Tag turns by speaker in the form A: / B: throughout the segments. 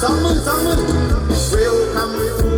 A: สองหมื่นสองหมื่น welcome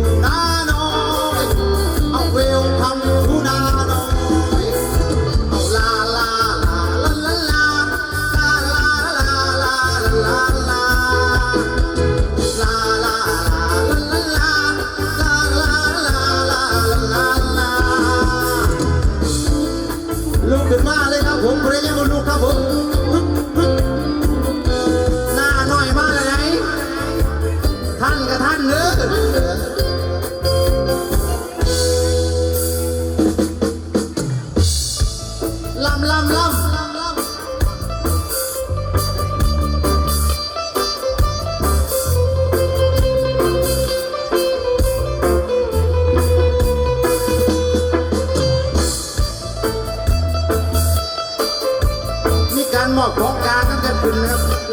A: อของกลางก็เกิดขึ้นครับ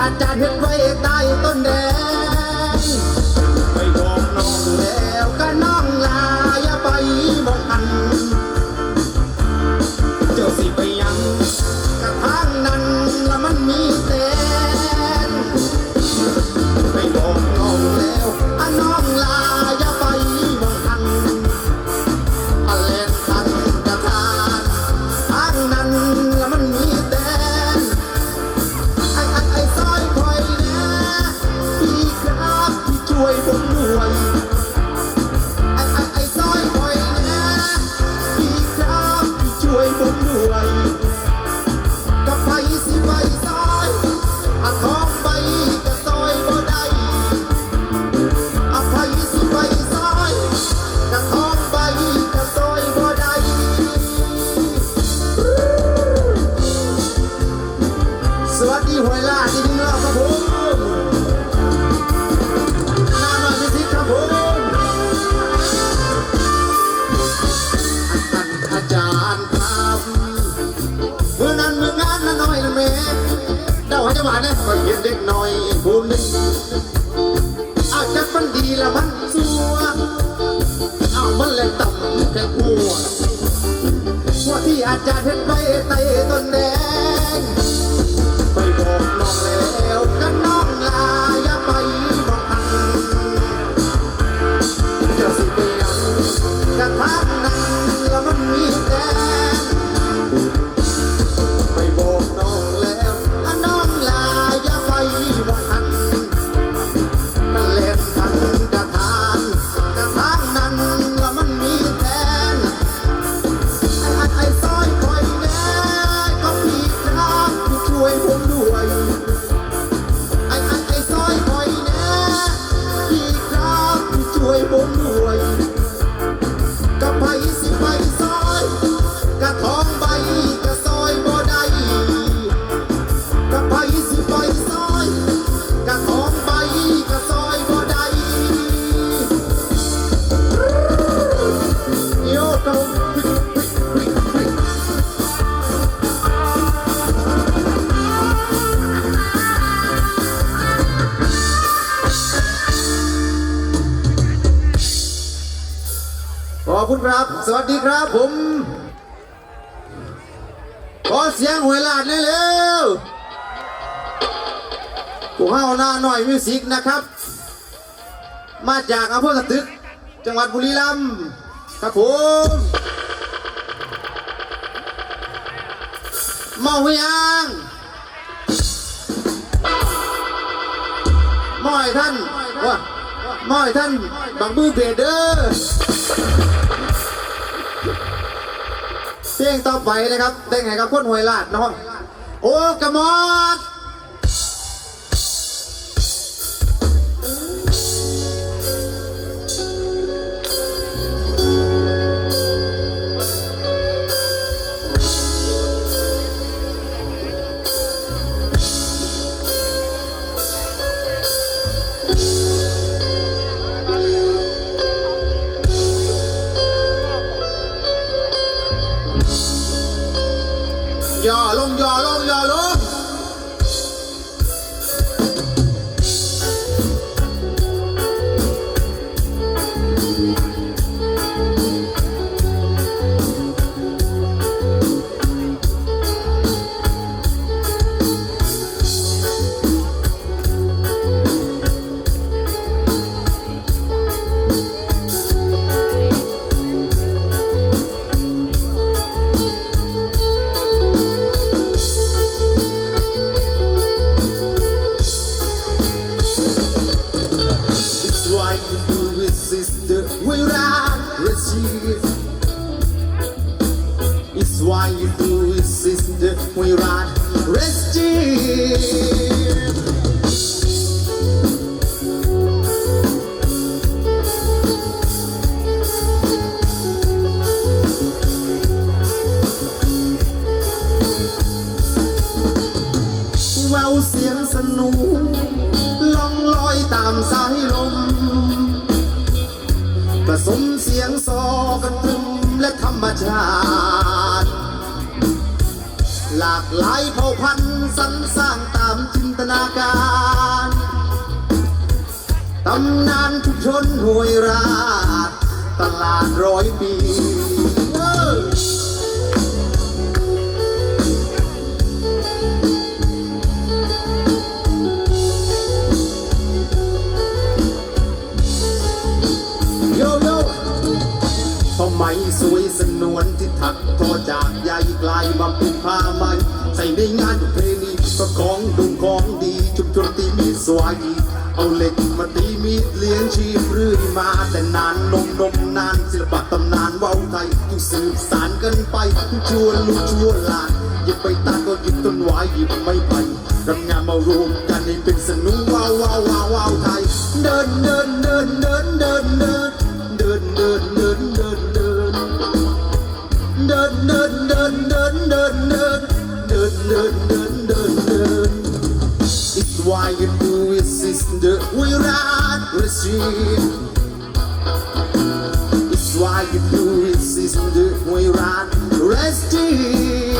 A: อาจารย์เห็นไว้ได้ต้นแดง เห็นเด็กน้อยผู้หนึ่งอาจักมันดีละมันซัวเอามันแล้ต่ำแค่หัวหัวที่อาจารย์เห็นไว้ไตต้นแดง คุณครับ สวัสดีครับผมขอเสียงหวยลาดเร็วๆกูเฮาหน้าหน่อยมิวสิกนะครับ มาจากอำเภอสตึก จังหวัดบุรีรัมย์ครับผมเมาหรือยังมาให้ท่านว่ามาให้ท่านบางมือเบเดอร์ เสียงต่อไปนะครับ ได้ไงครับคนหวยลาดน้อง โอ้กระมอน ผสมเสียงซอกันตึมและธรรมชาติ หลากหลายเผ่าพันธุ์สรรสร้างตามจินตนาการตำนานทุกชนห้วยราตลาดร้อยปี สวยสนวนที่ถักทอจากใยกลายมาเป็นผ้าไหมใส่ในงานประเพณีก็ของดุงของดีชุมชนตีมีสวายเอาเหล็กมาตีมีดเลี้ยงชีพเรื่อยมาแต่นานนมนมนานศิลปะตำนานว้าวไทยต้องสืบสานกันไปชั่วลูกชั่วหลานหยิบไปตาก็หยิบต้นไว้หยิบไม่ไปรำงานมารวมกันให้เป็นสนุกว้าวว้าวว้าวาวไทยเดินเดินเดินเดินเดินเดิน It's why you do it sister without resting. It's why you do it sister without resting.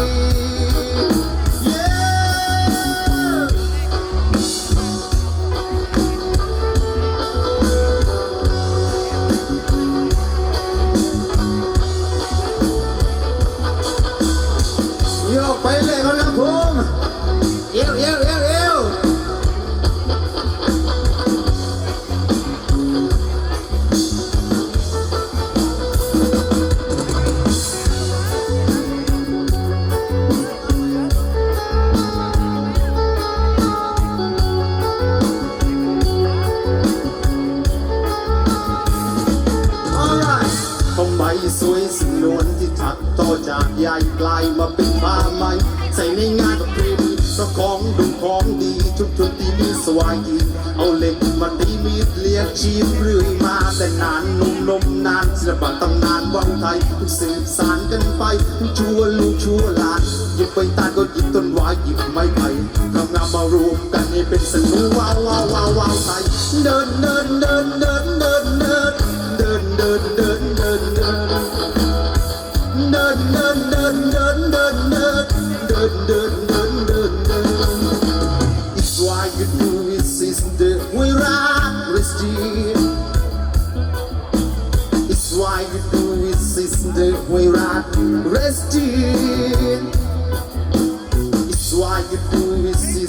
A: สืบสารกันไปชั่วลูกชั่วหลานหยิบไปตานก็หยิบต้นวายหยิบไม้ไผ่ทำงานมารวมกันให้เป็นสนุว้าวว้าวว้าวว้าวไทยเดินเดินเดินเดินเดินเดินเดินเดินเดิน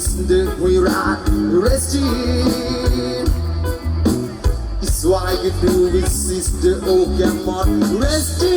A: we buyuran resting. It's like do movie sister, the come on, resting.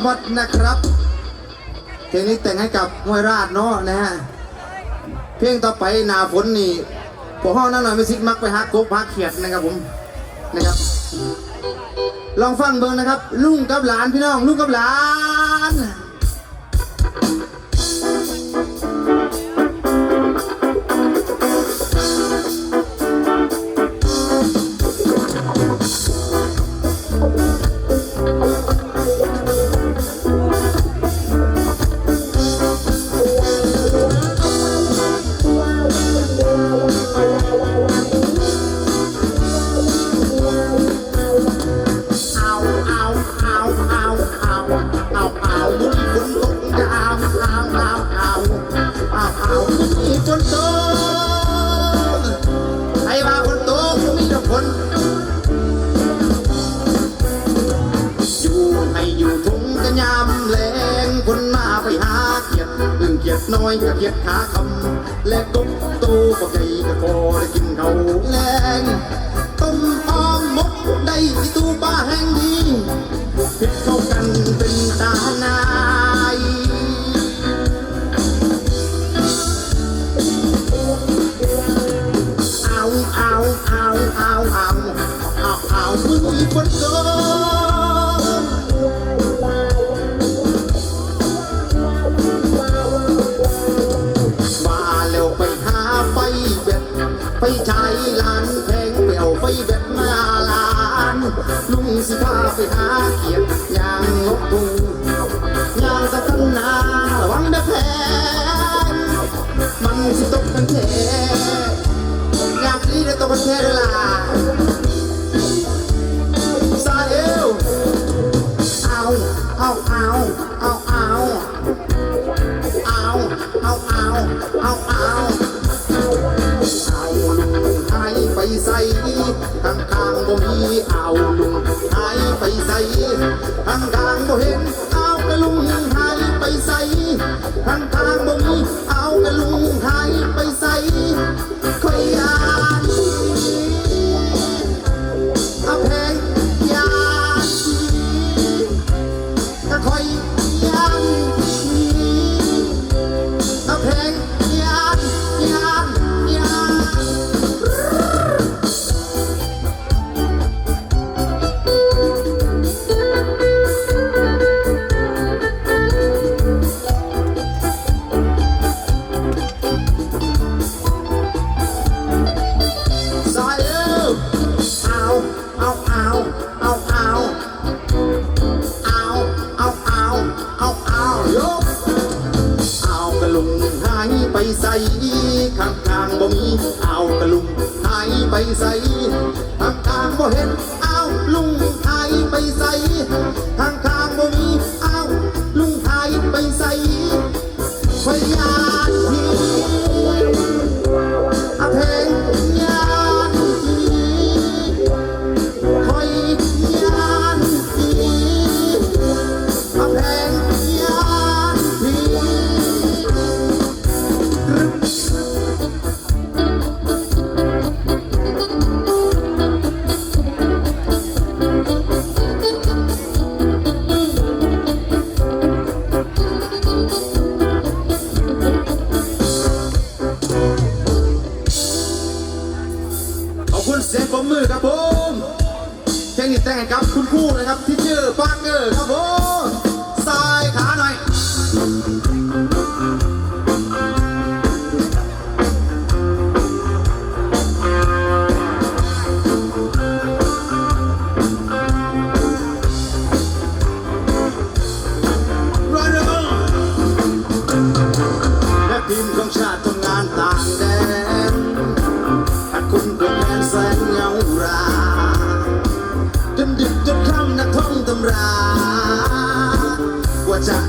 A: โอ้กบัดนะครับเพลงนี้แต่งให้กับมวยราชเนาะนะฮะเพลงต่อไปหนาฝนนี่พวกห้องนั่นหน่อยไม่ซิกมักไปฮักกบฮักเขียดนะครับผมนะครับ ลองฟังเบิ้งนะครับ ลุงกับหลานพี่น้องลุงกับหลาน ตูบ้าแห่งดีพิดเข้ากันเป็นตาหนายเอาเอาเอาเอาเอาเอาเอามือฝนตก สิพาไปหาเกียรติยางลบุงยางตะกันนาระวังเด้อแพงมันสิตกกันแท้อยางนี้ได้ตัวประเทเลยล่ะซาเอลาเอาเอาเอาเอาเอา i'm gonna hit.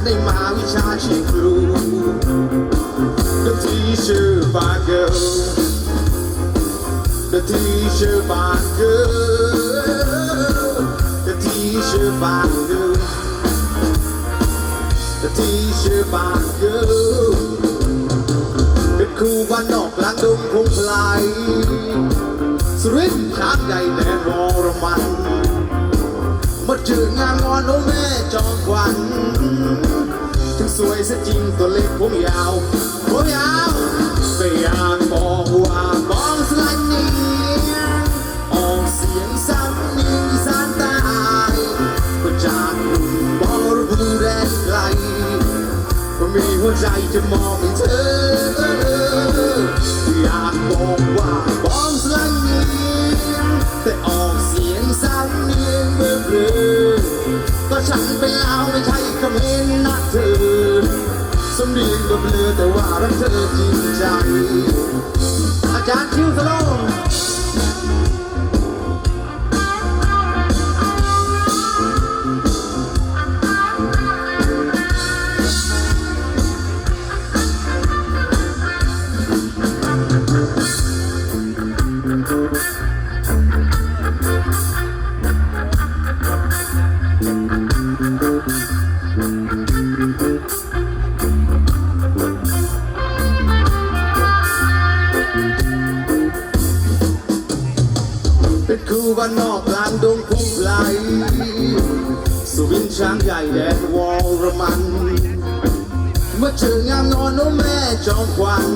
A: ว่าจะได้มาวิชาชีครู The teacher by girl The teacher by girl The teacher by girl The teacher by girl เป็นครูบ้านนอกกลางดงพงไพลายสุรินทร์ช้างใหญ่แดนวรมัน มาเจองานงอนโอแม่จอมขวัญถึงสวยซะจริงตัวเล็กผมยาวผมยาวแต่อยากบอกว่าบองสลันนียงออกเสียงซ้ำนียงอีสานใต้ก็จากกลุ่มบอระบูแดนไกลก็มีหัวใจจะมองให้เธอ อแต่ว่ารักเธอจริงใจ อาจารย์คิวสโลว์ จอมขวัญ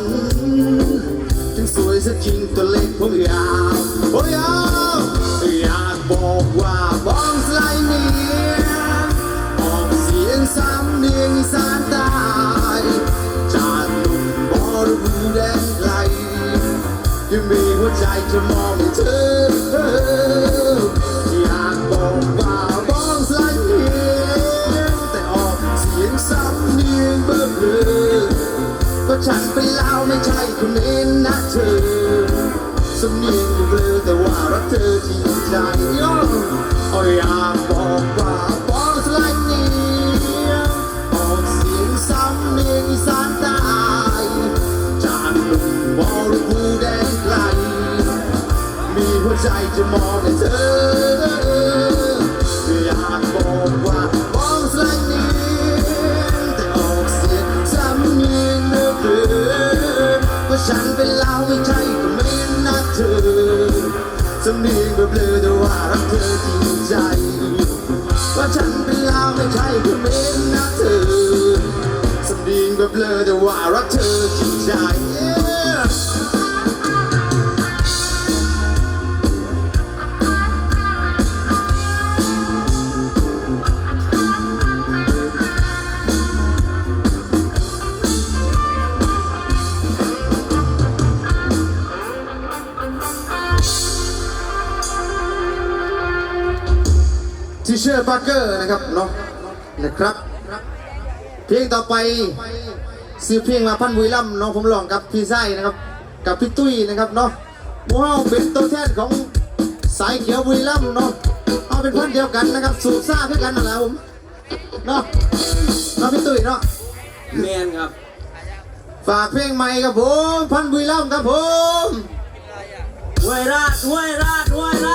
A: ถึงสวยซะจริงตัวเล็กผมยาวโอ้ยอยากบอกว่าบ้องสไลเนียออกเสียงซ้ำเนียงสานใต้จากหนุ่มบอรูแดนไกลยังมีหัวใจจะมองเธอ ก็ฉันเป็นลาวไม่ใช่คนเองนะเธอสำเนียงเบลอแต่ว่ารักเธอจริงใจโย่เอาอยากบอกว่าบองสลายเนียงออกเสียงซ้ำเนียงสานใต้จากหนุ่มบอระบูแดนไกลมีหัวใจจะมองให้เธอ สำเนียเบลอแต่ว่ารักเธอจริงใจ ว่าฉันเป็นลาวไม่ใช่ก็ไม่นักเธอสำเนียงเบลอแต่ว่ารักเธอจริงใจาร์เกอร์นะครับเนาะนะครับ เพลงต่อไปซื้อเพลงมาพันบุรีรัมย์น้องผมลองกับพี่ไส้นะครับ กับพี่ตุ้ยนะครับเนาะหมูเฮาเป็นตัวแทนของสายเขียวบุรีรัมย์เนาะเอาเป็นพันเดียวกันนะครับ สูบซ่าด้วยกันนั่นแหละผมเนาะเนาะพี่ตุ้ยเนาะ
B: แมนครับ
A: ฝากเพลงใหม่ครับผม พันบุรีรัมย์ครับผม
B: ห้วยราดห้วยราดห้วยราด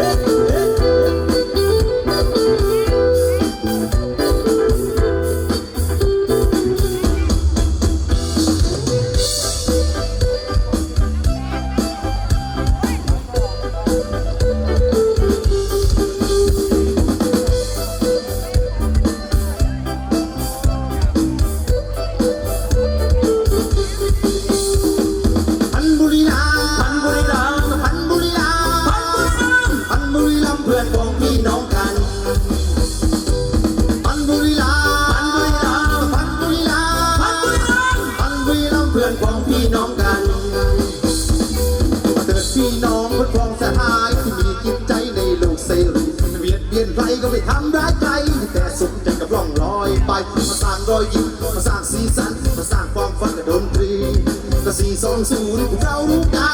B: Hey. ร
A: อย
B: ยิ้
A: ม
B: มา
A: สร้างสีสันมาสร้างความฝันกับดนตรีกับ420เรา
B: รู้
A: กัน